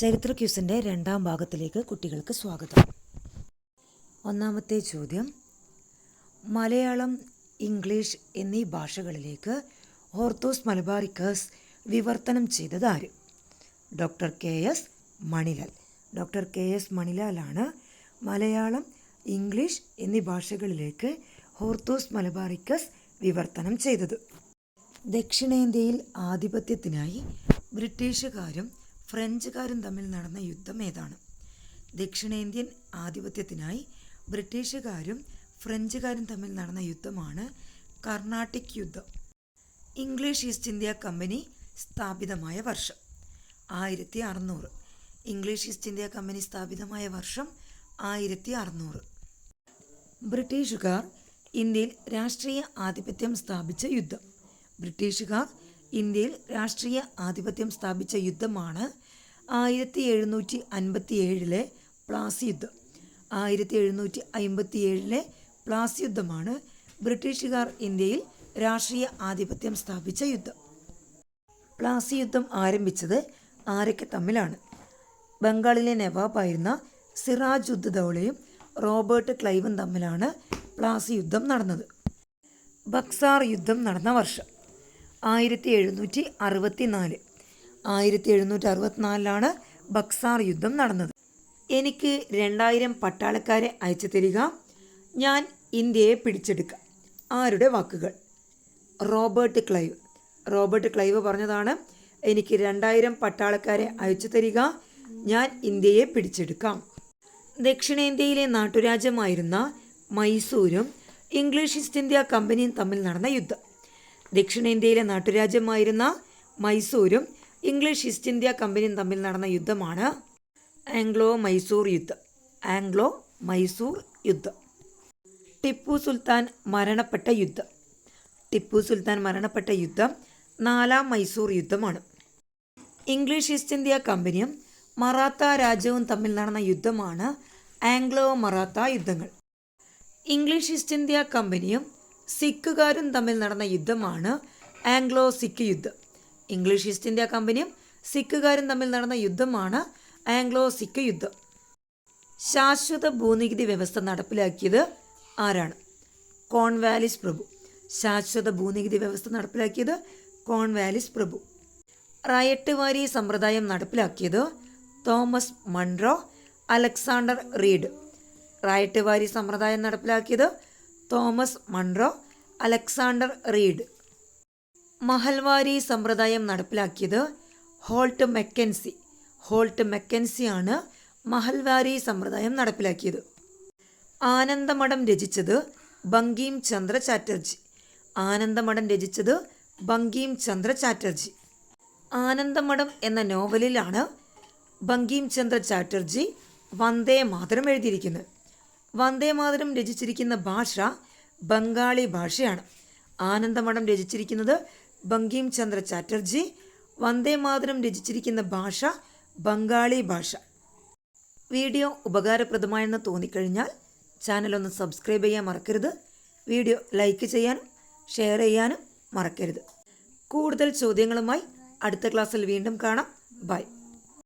ചരിത്ര ക്യൂസിന്റെ രണ്ടാം ഭാഗത്തിലേക്ക് കുട്ടികൾക്ക് സ്വാഗതം. ഒന്നാമത്തെ ചോദ്യം മലയാളം ഇംഗ്ലീഷ് എന്നീ ഭാഷകളിലേക്ക് ഓർത്തോസ് മലബാറിക്കസ് വിവർത്തനം ചെയ്തത് ആര്? Doctor K S Manilal. Doctor K S മണിലാലാണ് Malayalam English എന്നീ ഭാഷകളിലേക്ക് ഹോർത്തോസ് മലബാറിക്കസ് വിവർത്തനം ചെയ്തത്. ദക്ഷിണേന്ത്യയിൽ ആധിപത്യത്തിനായി ബ്രിട്ടീഷുകാരും ഫ്രഞ്ചുകാരും തമ്മിൽ നടന്ന യുദ്ധം ഏതാണ്? ദക്ഷിണേന്ത്യൻ ആധിപത്യത്തിനായി ബ്രിട്ടീഷുകാരും ഫ്രഞ്ചുകാരും തമ്മിൽ നടന്ന യുദ്ധമാണ് കർണാട്ടിക് യുദ്ധം. ഇംഗ്ലീഷ് ഈസ്റ്റ് ഇന്ത്യ കമ്പനി സ്ഥാപിതമായ വർഷം ആയിരത്തി അറുന്നൂറ് ഇംഗ്ലീഷ് ഈസ്റ്റ് ഇന്ത്യ കമ്പനി സ്ഥാപിതമായ വർഷം ആയിരത്തി അറുന്നൂറ് ബ്രിട്ടീഷുകാർ ഇന്ത്യയിൽ രാഷ്ട്രീയ ആധിപത്യം സ്ഥാപിച്ച യുദ്ധം. ബ്രിട്ടീഷുകാർ ഇന്ത്യയിൽ രാഷ്ട്രീയ ആധിപത്യം സ്ഥാപിച്ച യുദ്ധമാണ് ആയിരത്തി എഴുന്നൂറ്റി അൻപത്തി ഏഴിലെ പ്ലാസി യുദ്ധം ആയിരത്തി എഴുന്നൂറ്റി അൻപത്തി ഏഴിലെ പ്ലാസി യുദ്ധമാണ് ബ്രിട്ടീഷുകാർ ഇന്ത്യയിൽ രാഷ്ട്രീയ ആധിപത്യം സ്ഥാപിച്ച യുദ്ധം. പ്ലാസി യുദ്ധം ആരംഭിച്ചത് ആരൊക്കെ തമ്മിലാണ്? ബംഗാളിലെ നവാബായിരുന്ന സിറാജ് ഉദ് ദൗളയും റോബർട്ട് ക്ലൈവും തമ്മിലാണ് പ്ലാസി യുദ്ധം നടന്നത്. ബക്സാർ യുദ്ധം നടന്ന വർഷം ആയിരത്തി എഴുന്നൂറ്റി അറുപത്തി നാല് ആയിരത്തി എഴുന്നൂറ്റി അറുപത്തിനാലിലാണ് ബക്സാർ യുദ്ധം നടന്നത്. എനിക്ക് രണ്ടായിരം പട്ടാളക്കാരെ അയച്ചു തരിക. ഞാൻ ഇന്ത്യയെ പിടിച്ചെടുക്കാം. ആരുടെ വാക്കുകൾ? Robert Clive. റോബർട്ട് ക്ലൈവ് പറഞ്ഞതാണ് എനിക്ക് രണ്ടായിരം പട്ടാളക്കാരെ അയച്ചു തരിക. ഞാൻ ഇന്ത്യയെ പിടിച്ചെടുക്കാം. ദക്ഷിണേന്ത്യയിലെ നാട്ടുരാജ്യമായിരുന്ന മൈസൂരും ഇംഗ്ലീഷ് ഈസ്റ്റ് ഇന്ത്യ കമ്പനിയും തമ്മിൽ നടന്ന യുദ്ധം. ദക്ഷിണേന്ത്യയിലെ നാട്ടുരാജ്യമായിരുന്ന മൈസൂരും ഇംഗ്ലീഷ് ഈസ്റ്റ് ഇന്ത്യ കമ്പനിയും തമ്മിൽ നടന്ന യുദ്ധമാണ് ആംഗ്ലോ മൈസൂർ യുദ്ധം. ആംഗ്ലോ മൈസൂർ യുദ്ധം. ടിപ്പു സുൽത്താൻ മരണപ്പെട്ട യുദ്ധം. ടിപ്പു സുൽത്താൻ മരണപ്പെട്ട യുദ്ധം നാലാം മൈസൂർ യുദ്ധമാണ്. ഇംഗ്ലീഷ് ഈസ്റ്റ് ഇന്ത്യ കമ്പനിയും മറാത്ത രാജ്യവും തമ്മിൽ നടന്ന യുദ്ധമാണ് ആംഗ്ലോ മറാത്ത യുദ്ധങ്ങൾ. ഇംഗ്ലീഷ് ഈസ്റ്റ് ഇന്ത്യ കമ്പനിയും സിഖുകാരും തമ്മിൽ നടന്ന യുദ്ധമാണ് ആംഗ്ലോ സിഖ് യുദ്ധം. ഇംഗ്ലീഷ് ഈസ്റ്റ് ഇന്ത്യ കമ്പനിയും സിഖുകാരും തമ്മിൽ നടന്ന യുദ്ധമാണ് ആംഗ്ലോ സിഖ് യുദ്ധം. ശാശ്വത ഭൂനികുതി വ്യവസ്ഥ നടപ്പിലാക്കിയത് ആരാണ്? കോൺവാലിസ് പ്രഭു. ശാശ്വത ഭൂനികുതി വ്യവസ്ഥ നടപ്പിലാക്കിയത് കോൺവാലിസ് പ്രഭു. റയട്ട് വാരി സമ്പ്രദായം നടപ്പിലാക്കിയത് Thomas Munro Alexander Read. Ryotwari സമ്പ്രദായം നടപ്പിലാക്കിയത് Thomas Munro Alexander Read. Mahalwari സമ്പ്രദായം നടപ്പിലാക്കിയത് ഹോൾട്ട് മെക്കൻസി. ഹോൾട്ട് മെക്കൻസിയാണ് മഹൽവാരി സമ്പ്രദായം നടപ്പിലാക്കിയത്. ആനന്ദമഠം രചിച്ചത് ബങ്കീം ചന്ദ്ര ചാറ്റർജി. ആനന്ദമഠം രചിച്ചത് ബങ്കീം ചന്ദ്ര ചാറ്റർജി. ആനന്ദമഠം എന്ന നോവലിലാണ് ബങ്കീം ചന്ദ്ര ചാറ്റർജി വന്ദേ മാതരം എഴുതിയിരിക്കുന്നത്. വന്ദേ മാതരം രചിച്ചിരിക്കുന്ന ഭാഷ ബംഗാളി ഭാഷയാണ്. ആനന്ദമഠം രചിച്ചിരിക്കുന്നത് ബങ്കീം ചന്ദ്ര ചാറ്റർജി വന്ദേ മാതരം രചിച്ചിരിക്കുന്ന ഭാഷ ബംഗാളി ഭാഷ. വീഡിയോ ഉപകാരപ്രദമായെന്ന് തോന്നിക്കഴിഞ്ഞാൽ ചാനൽ ഒന്ന് സബ്സ്ക്രൈബ് ചെയ്യാൻ മറക്കരുത്. വീഡിയോ ലൈക്ക് ചെയ്യാനും ഷെയർ ചെയ്യാനും മറക്കരുത്. കൂടുതൽ ചോദ്യങ്ങളുമായി അടുത്ത ക്ലാസ്സിൽ വീണ്ടും കാണാം. ബൈ.